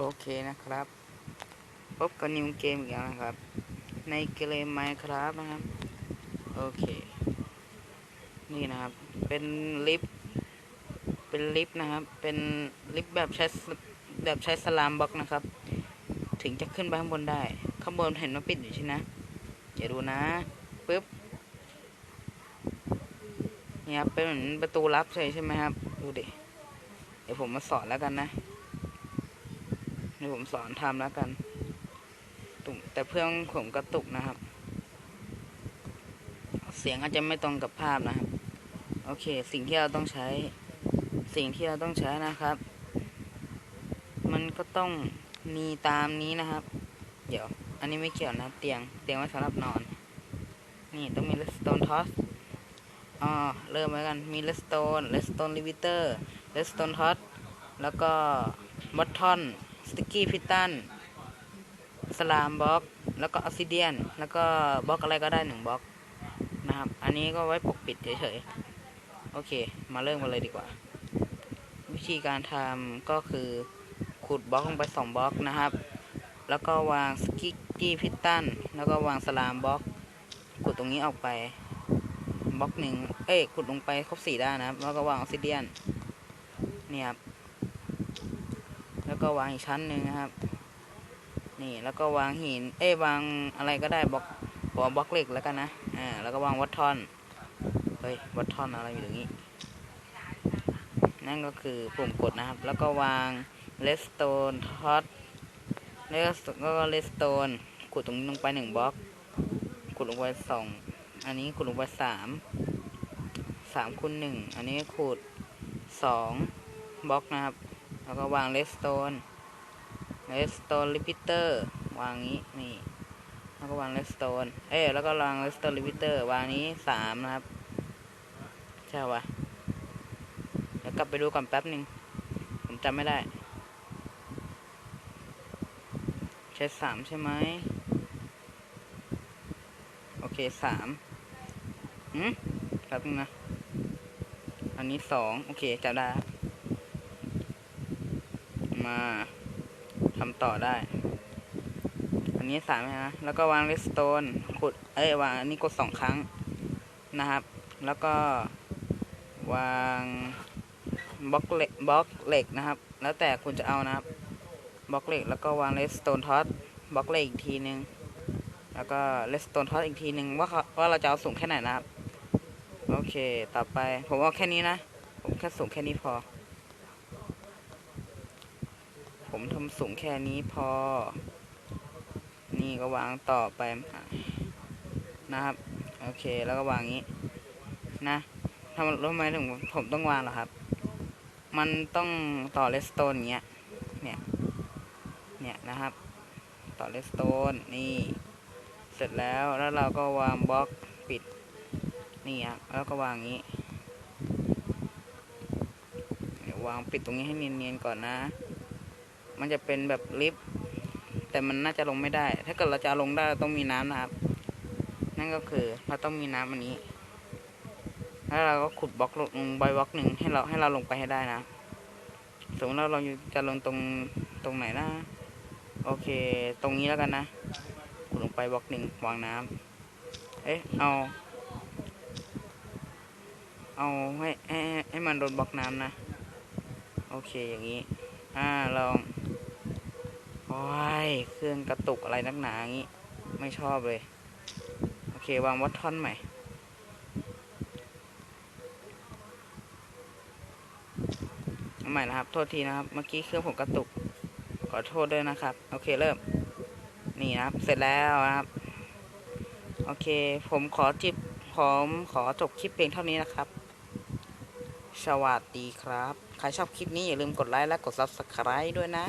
โอเคนะครับ พบกับนิวเกมอีกแล้วนะครับ ในเกมไมค์ครับนะครับ โอเค นี่นะครับ เป็นลิฟเป็นลิฟนะครับ เป็นลิฟแบบใช้แบบใช้สลามบล็อกนะครับ ถึงจะขึ้นไปข้างบนได้ ข้างบนเห็นว่าปิดอยู่ใช่ไหมอย่าดูนะปึ๊บเนี่ยครับเป็นเหมือนประตูลับใช่ใช่ไหมครับ ดูดิ เดี๋ยวผมมาสอนแล้วกันนะ เดี๋ยวผมสอนทำแล้วกัน ตุกแต่เพื่อนผมกระตุกนะครับ เสียงอาจจะไม่ตรงกับภาพนะครับ โอเค สิ่งที่เราต้องใช้ สิ่งที่เราต้องใช้นะครับ มันก็ต้องมีตามนี้นะครับ เดี๋ยว อันนี้ไม่เกี่ยวนะเตียง เตียงไว้สำหรับนอน นี่ต้องมีเลสโตนทอสอ๋อเริ่มไว้กันมีเลสโตนเลสโตนลิวิเตอร์เลสโตนทอสแล้วก็บอททอน สติกกี้พิตันสลามบล็อก แล้วก็ออซิเดียน แล้วก็บล็อกอะไรก็ได้หนึ่งบล็อกนะครับ อันนี้ก็ไว้ปกปิดเฉยๆ โอเค มาเริ่มกันเลยดีกว่า วิธีการทำก็คือขุดบล็อกลงไปสองบล็อกนะครับ แล้วก็วางสกิกกี้พิตัน แล้วก็วางสลามบล็อก ขุดตรงนี้ออกไปบล็อกหนึ่งเอ้ย ขุดลงไปครบสี่ด้านนะครับ แล้วก็วางออซิเดียนเนี่ยครับ ก็วางอีกชั้นหนึ่งนะครับ นี่แล้วก็วางหิน เอ้ยวางอะไรก็ได้บล็อกบล็อกเหล็กแล้วกันนะอ่าแล้วก็วางวัตทอนเฮ้ยวัตทอนอะไรอยู่ตรงนี้ นั่นก็คือปุ่มกดนะครับ แล้วก็วางเลสโตนท็อตแล้วก็เลสโตนขุดตรงนี้ลงไปหนึ่งบล็อกขุดลงไปสองอันนี้ขุดลงไปสามสามคูณหนึ่งอันนี้ขุดสองบล็อกนะครับ แล้วก็วางเลสโตนเลสโตนลิพิเตอร์วางนี้นี่แล้วก็วางเลสโตนเอ้แล้วก็วางเลสโตนลิพิเตอร์วางนี้สามนะครับ ใช่ปะเดี๋ยวกลับไปดูก่อนแป๊บหนึ่งผมจำไม่ได้ ใช้สามใช่ไหมโอเคสามหืมแป๊บนึงนะ อันนี้สองโอเคจำได้ มาทำต่อได้ อันนี้สามนะแล้วก็วางเลสโตนขุด เอ้ยวางอันนี้กดสองครั้งนะครับ แล้วก็วางบล็อกเหล็กบล็อกเหล็กนะครับ แล้วแต่คุณจะเอานะครับบล็อกเหล็กแล้วก็วางเลสโตนท็อตบล็อกเหล็กอีกทีนึง แล้วก็เลสโตนท็อตอีกทีนึงว่าเขาว่าเราจะเอาสูงแค่ไหนนะครับ โอเค ต่อไปผมเอาแค่นี้นะ ผมแค่สูงแค่นี้พอ ผมทำสูงแค่นี้พอ นี่ก็วางต่อไปนะครับ โอเคแล้วก็วางงี้ นะทำรู้ไหมถึงผมต้องวางเหรอครับ มันต้องต่อเลสโตนเงี้ย เนี่ย เนี่ยนะครับ ต่อเลสโตนนี่ เสร็จแล้วแล้วเราก็วางบล็อกปิด นี่ครับแล้วก็วางงี้ เดี๋ยววางปิดตรงนี้ให้เนียนๆก่อนนะ มันจะเป็นแบบลิฟต์แต่มันน่าจะลงไม่ได้ ถ้าเกิดเราจะลงได้เราต้องมีน้ำนะครับ นั่นก็คือเราต้องมีน้ำอันนี้ แล้วเราก็ขุดบล็อกลงใบบล็อกหนึ่งให้เราให้เราลงไปให้ได้นะสมมติเราเราจะลงตรงตรงไหนนะ โอเค ตรงนี้แล้วกันนะ ขุดลงไปบล็อกหนึ่งวางน้ำเอ๊ะเอาเอาให้ให้ให้มันโดนบล็อกน้ำนะ โอเคอย่างนี้ อ่าลองโอ้ยเครื่องกระตุกอะไรนักหนาอย่างนี้ ไม่ชอบเลย โอเควางวัตทอนใหม่ ใหม่นะครับ โทษทีนะครับ เมื่อกี้เครื่องผมกระตุก ขอโทษด้วยนะครับ โอเคเริ่ม นี่นะครับ เสร็จแล้วนะครับ โอเค ผมขอจิบผมขอจบคลิปเพียงเท่านี้นะครับ สวัสดีครับ ใครชอบคลิปนี้อย่าลืมกดไลค์และกด Subscribe ด้วยนะ